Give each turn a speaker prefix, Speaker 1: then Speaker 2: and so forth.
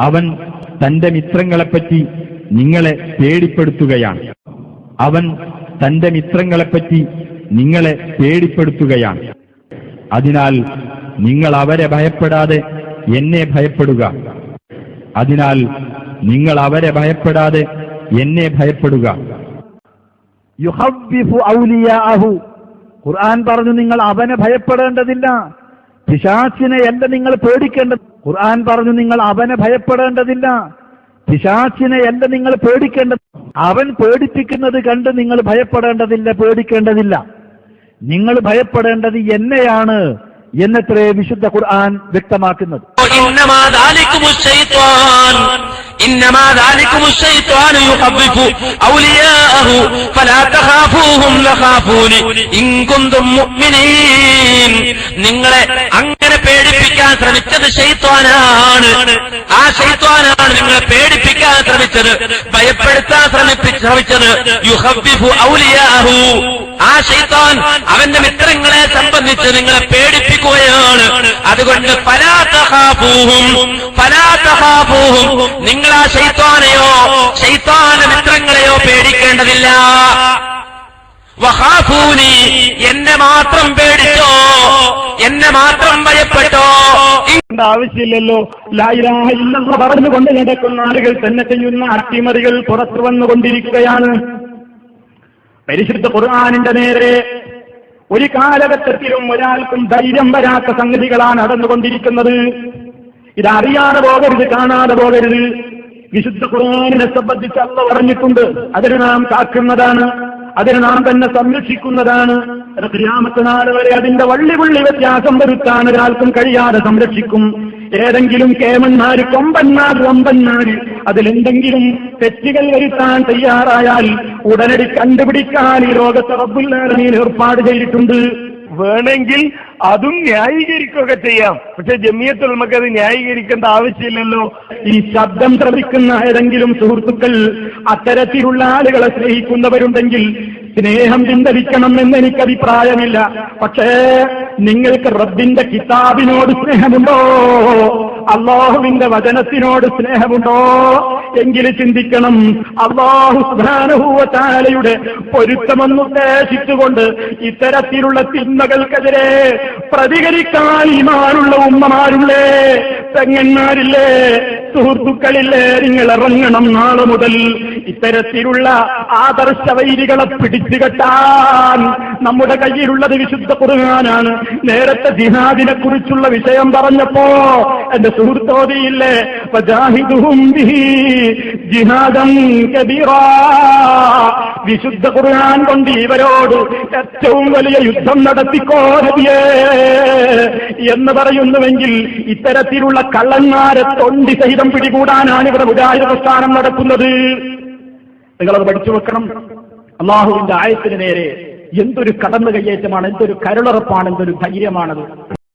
Speaker 1: അവൻ തന്റെ മിത്രങ്ങളെപ്പറ്റി നിങ്ങളെ പേടിപ്പെടുത്തുകയാണ്. അവൻ തന്റെ മിത്രങ്ങളെപ്പറ്റി നിങ്ങളെ പേടിപ്പെടുത്തുകയാണ്. അതിനാൽ നിങ്ങൾ അവരെ ഭയപ്പെടാതെ എന്നെ ഭയപ്പെടുക. അതിനാൽ നിങ്ങൾ അവരെ ഭയപ്പെടാതെ എന്നെ ഭയപ്പെടുക.
Speaker 2: ഖുർആൻ പറഞ്ഞു നിങ്ങൾ അവനെ ഭയപ്പെടേണ്ടതില്ല. പിശാച്ചിനെയല്ല നിങ്ങൾ പേടിക്കേണ്ടത്. ഖുർആൻ പറഞ്ഞു നിങ്ങൾ അവനെ ഭയപ്പെടേണ്ടതില്ല. പിശാച്ചിനെയല്ല നിങ്ങൾ പേടിക്കേണ്ടത്. അവൻ പേടിപ്പിക്കുന്നത് കണ്ട് നിങ്ങൾ ഭയപ്പെടേണ്ടതില്ല പേടിക്കേണ്ടതില്ല. നിങ്ങൾ ഭയപ്പെടേണ്ടത് എന്നെയാണ് എന്നത്രേ വിശുദ്ധ ഖുർആൻ വ്യക്തമാക്കുന്നത്.
Speaker 3: إنما ذلكم الشيطان إنما ذلكم الشيطان يخوف أولياءه فلا تخافوهم لخافون إن كنتم مؤمنين നിങ്ങളെ അങ്ങനെ പേടിപ്പിക്കാൻ ശ്രമിച്ചത് ശൈത്വാനാണ് ആ ശൈത്വാനാണ് നിങ്ങളെ പേടിപ്പിക്കാൻ ശ്രമിച്ചത് ഭയപ്പെടുത്താൻ ശ്രമിപ്പി ശ്രമിച്ചത് യുഹബ്ബിഫു ഔലിയാഹു ആ ശൈത്താൻ അവന്റെ മിത്രങ്ങളെ സംബന്ധിച്ച് നിങ്ങളെ പേടിപ്പിക്കുകയാണ്. അതുകൊണ്ട് പലാതഹാഭൂഹും പലാതഹാഭൂഹും നിങ്ങൾ ആ ശൈത്താനെയോ ശൈത്താന മിത്രങ്ങളെയോ പേടിക്കേണ്ടതില്ല. വഹാഫൂനി എന്നെ മാത്രം പേടിച്ചോ? എന്നെ മാത്രം ഭയപ്പെട്ടോ?
Speaker 2: ആവശ്യമില്ലല്ലോ. ലായിരാഹ ഇല്ലെന്ന് പറഞ്ഞുകൊണ്ട് നടക്കുന്ന ആളുകൾ തന്നെ ചെയ്യുന്ന അട്ടിമറികൾ പുറത്തു വന്നുകൊണ്ടിരിക്കുകയാണ്. പരിശുദ്ധ ഖുർആാനിന്റെ നേരെ ഒരു കാലഘട്ടത്തിലും ഒരാൾക്കും ധൈര്യം വരാത്ത സംഗതികളാണ് നടന്നുകൊണ്ടിരിക്കുന്നത്. ഇതറിയാതെ പോകരുത് കാണാതെ പോകരുത്. വിശുദ്ധ ഖുർആാനിനെ സംബന്ധിച്ച് അല്ല പറഞ്ഞിട്ടുണ്ട്. അതിന് നാം കാക്കുന്നതാണ് അതിന് നാം തന്നെ സംരക്ഷിക്കുന്നതാണ്. നാട് നാൾ വരെ അതിന്റെ വള്ളി പുള്ളി വ്യത്യാസം വരുത്താൻ ഒരാൾക്കും കഴിയാതെ സംരക്ഷിക്കും. ഏതെങ്കിലും കേമന്മാര് കൊമ്പന്മാര് വമ്പന്മാര് അതിലെന്തെങ്കിലും തെറ്റുകൾ വരുത്താൻ തയ്യാറായാൽ ഉടനടി കണ്ടുപിടിക്കാൻ ഈ ലോകത്തെ റബ്ബുല്ലാലമീൻ ഏർപ്പാട് ചെയ്തിട്ടുണ്ട്.
Speaker 4: വേണമെങ്കിൽ അതും ന്യായീകരിക്കുകയൊക്കെ ചെയ്യാം. പക്ഷെ ജമിയത്തുൽ നമുക്ക് അത് ന്യായീകരിക്കേണ്ട ആവശ്യമില്ലല്ലോ.
Speaker 2: ഈ ശബ്ദം ശ്രമിക്കുന്ന ഏതെങ്കിലും സുഹൃത്തുക്കൾ അത്തരത്തിലുള്ള ആളുകളെ സ്നേഹിക്കുന്നവരുണ്ടെങ്കിൽ സ്നേഹം ചിന്തരിക്കണം എന്ന് എനിക്ക് അഭിപ്രായമില്ല. പക്ഷേ നിങ്ങൾക്ക് റബ്ബിന്റെ കിതാബിനോട് സ്നേഹമുണ്ടോ? അള്ളാഹുവിന്റെ വചനത്തിനോട് സ്നേഹമുണ്ടോ? എങ്കിൽ ചിന്തിക്കണം. അള്ളാഹു പൊരുത്തമെന്ന് പൊരുത്തമെന്നുദ്ദേശിച്ചുകൊണ്ട് ഇത്തരത്തിലുള്ള തിന്മകൾക്കെതിരെ പ്രതികരിക്കാൻ ഇമാനുള്ള ഉമ്മമാരുള്ളേ പെങ്ങന്മാരില്ലേ സുഹൃത്തുക്കളില്ലേ നിങ്ങൾ ഇറങ്ങണം നാളെ മുതൽ ഇത്തരത്തിലുള്ള ആദർശ വൈരികളെ പിടിച്ചുകെട്ടാൻ നമ്മുടെ കയ്യിലുള്ളത് വിശുദ്ധ കുറുകാനാണ് നേരത്തെ ജിഹാദിനെ കുറിച്ചുള്ള വിഷയം പറഞ്ഞപ്പോ എന്റെ സുഹൃത്തോതിയില്ലേ വിശുദ്ധ ഖുർആൻ കൊണ്ട് ഇവരോട് ഏറ്റവും വലിയ യുദ്ധം നടത്തിക്കോ നബിയേ എന്ന് പറയുന്നുവെങ്കിൽ ഇത്തരത്തിലുള്ള കള്ളന്മാരെ തൊണ്ടി സഹിതം പിടികൂടാനാണ് ഇവിടെ മുജാഹിദ് പ്രസ്ഥാനം നടക്കുന്നത്. നിങ്ങളത് പഠിച്ചു വെക്കണം. അള്ളാഹുവിന്റെ ആയത്തിന് നേരെ എന്തൊരു കടന്നു കയ്യേറ്റമാണ് എന്തൊരു കരുളറപ്പാണ് എന്തൊരു ധൈര്യമാണത്.